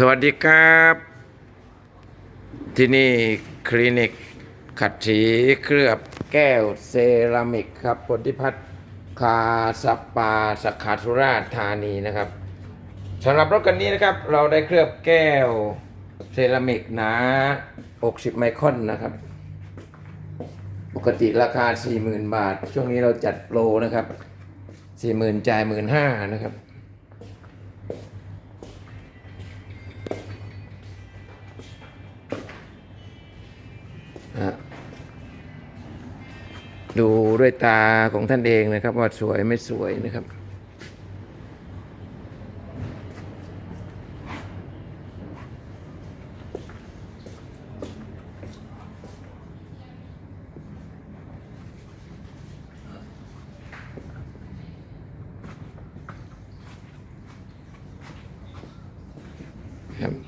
สวัสดีครับ ที่นี่คลินิก ขัดสีเคลือบแก้วเซรามิกครับพลทิพัฒน์คาสปาสขาสุราษฎร์ธานีนะครับสำหรับรถคันนี้นะครับ เราได้เคลือบแก้วเซรามิกหนา 60 ไมครอนนะครับ ปกติราคา 40,000 บาท ช่วงนี้เราจัดโปรนะครับ 40,000จ่าย15,000นะครับ ดูด้วยตาของท่านเองนะครับ ว่าสวยไม่สวยนะครับครับ